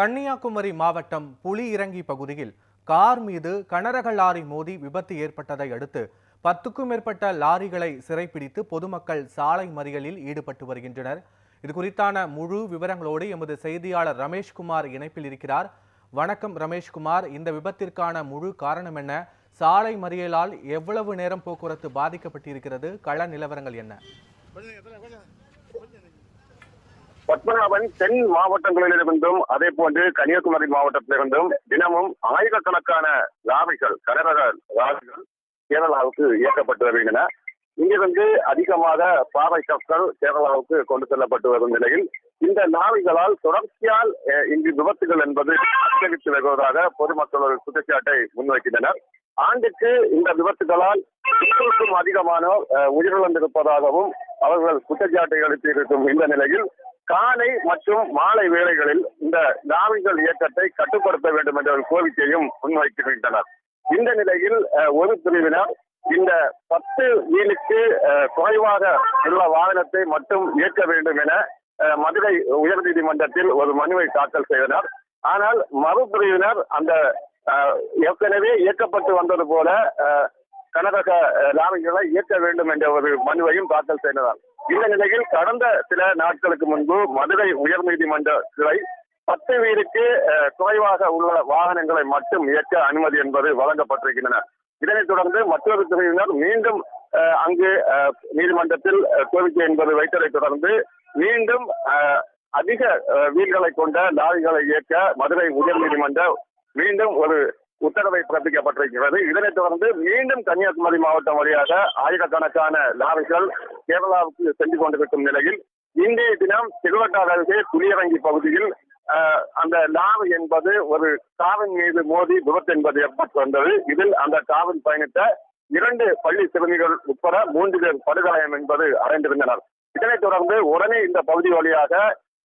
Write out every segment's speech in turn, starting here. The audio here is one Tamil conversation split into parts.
கன்னியாகுமரி மாவட்டம் புலி இறங்கி பகுதியில் கார் மீது கனரக லாரி மோதி விபத்து ஏற்பட்டதை அடுத்து பத்துக்கும் மேற்பட்ட லாரிகளை சிறைப்பிடித்து பொதுமக்கள் சாலை மறியலில் ஈடுபட்டு வருகின்றனர். இது குறித்தான முழு விவரங்களோடு எமது செய்தியாளர் ரமேஷ்குமார் இணைப்பில் இருக்கிறார். வணக்கம் ரமேஷ்குமார் இந்த விபத்திற்கான முழு காரணம் என்ன? சாலை மறியலால் எவ்வளவு நேரம் போக்குவரத்து பாதிக்கப்பட்டிருக்கிறது? கள நிலவரங்கள் என்ன? பத்மநாபன் தென் மாவட்டங்களிலிருந்தும் அதே போன்று கன்னியாகுமரி மாவட்டத்திலிருந்தும் தினமும் ஆயிரக்கணக்கான லாரிகள் கனரக லாரிகள் கேரளாவுக்கு இயக்கப்பட்டு வருகின்றன. இங்கிருந்து அதிகமாக பாறை கற்கள் கேரளாவுக்கு கொண்டு செல்லப்பட்டு வரும் நிலையில் இந்த லாரிகளால் தொடர்ச்சியால் அஹ், இங்கு விபத்துகள் என்பது அதிகரித்து வருவதாக பொதுமக்கள் ஒரு குற்றச்சாட்டை முன்வைக்கின்றனர். ஆண்டுக்கு இந்த விபத்துகளால் நூற்றுக்கும் அதிகமானோர் அஹ், உயிரிழந்திருப்பதாகவும் அவர்கள் குற்றச்சாட்டை அளித்திருக்கும் இந்த நிலையில் காலை மற்றும் மாலை வேளைகளில் இந்த தாவிகள் இயக்கத்தை கட்டுப்படுத்த வேண்டும் என்ற ஒரு கோரிக்கையும் முன்வைக்கின்றனர் இந்த நிலையில் ஒரு பிரிவினர் இந்த பத்து வீலுக்கு குறைவாக உள்ள வாகனத்தை மட்டும் இயக்க வேண்டும் என அஹ், மதுரை உயர்நீதிமன்றத்தில் ஒரு மனுவை தாக்கல் செய்தனர். ஆனால் மறுபிரிவினர் அந்த ஏற்கனவே இயக்கப்பட்டு வந்தது போல கனரக லாரிகளை இயக்க வேண்டும் என்ற ஒரு மனுவையும் தாக்கல் செய்ததால். இந்த நிலையில் கடந்த சில நாட்களுக்கு முன்பு மதுரை உயர்நீதிமன்ற கிளை பத்து வீலுக்கு குறைவாக உள்ள வாகனங்களை மட்டும் இயக்க அனுமதி என்பது வழங்கப்பட்டிருக்கின்றன. இதனைத் தொடர்ந்து மற்றொரு துறையினர் மீண்டும் அஹ், அங்கு அஹ், நீதிமன்றத்தில் கோரிக்கை என்பது வைத்ததைத் தொடர்ந்து மீண்டும் அஹ், அதிக அஹ், வீல்களை கொண்ட லாரிகளை இயக்க மதுரை உயர்நீதிமன்ற மீண்டும் ஒரு உத்தரவை பிறப்பிக்கப்பட்டிருக்கிறது. இதனைத் தொடர்ந்து மீண்டும் கன்னியாகுமரி மாவட்டம் வழியாக ஆயிரக்கணக்கான லாரிகள் கேரளாவுக்கு சென்று கொண்டிருக்கும் நிலையில் இன்றைய தினம் திருவட்டார் அருகே புளியரங்கி பகுதியில் அந்த லாரி என்பது ஒரு காவின் மீது மோதி விபத்து என்பது ஏற்பட்டு வந்தது. இதில் அந்த காரில் பயணித்த இரண்டு பள்ளி சிறுமிகள் உட்பட மூன்று பேர் படுகாயம் என்பது அடைந்திருந்தனர் இதனைத் தொடர்ந்து உடனே இந்த பகுதி வழியாக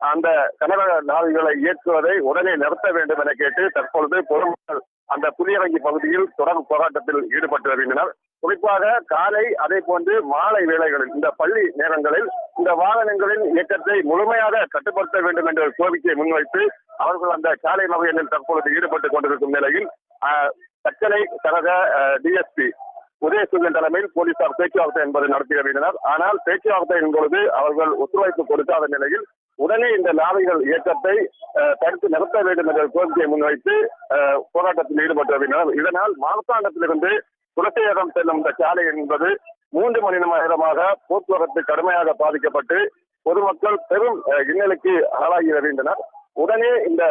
அந்த கனரக லாரிகளை இயக்குவதை உடனே நிறுத்த வேண்டும் என கேட்டு தற்பொழுது பொதுமக்கள் அந்த புளியரங்கி பகுதியில் தொடர் போராட்டத்தில் ஈடுபட்டு வருகின்றனர். குறிப்பாக காலை அதே போன்று மாலை வேளைகளில் இந்த பள்ளி நேரங்களில் இந்த வாகனங்களின் இயக்கத்தை முழுமையாக கட்டுப்படுத்த வேண்டும் என்ற கோரிக்கையை முன்வைத்து அவர்கள் அந்த காலை மகையில் தற்பொழுது ஈடுபட்டுக் கொண்டிருக்கும் நிலையில் ஆஹ், தக்கலை கழக டிஎஸ்பி உதயசூரியன் தலைமையில் போலீசார் பேச்சுவார்த்தை என்பதை நடத்தி வருகின்றனர் ஆனால் பேச்சுவார்த்தையின் பொழுது அவர்கள் ஒத்துழைப்பு கொடுக்காத நிலையில் உடனே இந்த லாரிகள் இயக்கத்தை தடுத்து நிறுத்த வேண்டும் என்ற கோரிக்கையை முன்வைத்து போராட்டத்தில் ஈடுபட்டு வருகின்றனர். இதனால் மார்த்தாண்டத்திலிருந்து குலசேகரம் செல்லும் இந்த சாலை என்பது மூன்று மணி நேரமாக போக்குவரத்து கடுமையாக பாதிக்கப்பட்டு பொதுமக்கள் பெரும் இன்னலுக்கு ஆளாகி வருகின்றனர். உடனே இந்த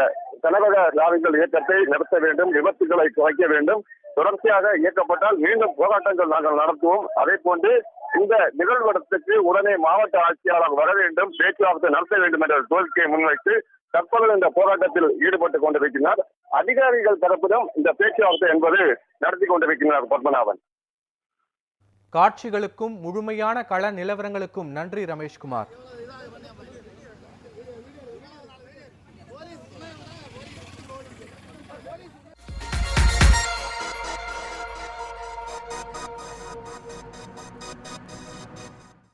கனரக லாரிகள் இயக்கத்தை நிறுத்த வேண்டும் விபத்துகளை குறைக்க வேண்டும். தொடர்ச்சியாக இயக்கப்பட்டால் மீண்டும் போராட்டங்கள் நாங்கள் நடத்துவோம். அதே போன்று இந்த நிகழ்விடத்துக்கு உடனே மாவட்ட ஆட்சியாளர் வர வேண்டும் பேச்சுவார்த்தை நடத்த வேண்டும் என்ற கோரிக்கையை முன்வைத்து தற்போது இந்த போராட்டத்தில் ஈடுபட்டுக் கொண்டிருக்கிறார். அதிகாரிகள் தரப்பிலும் இந்த பேச்சுவார்த்தை என்பது நடத்தி கொண்டிருக்கிறார் பத்மநாபன். காட்சிகளுக்கும் முழுமையான கள நிலவரங்களுக்கும் நன்றி ரமேஷ்குமார்.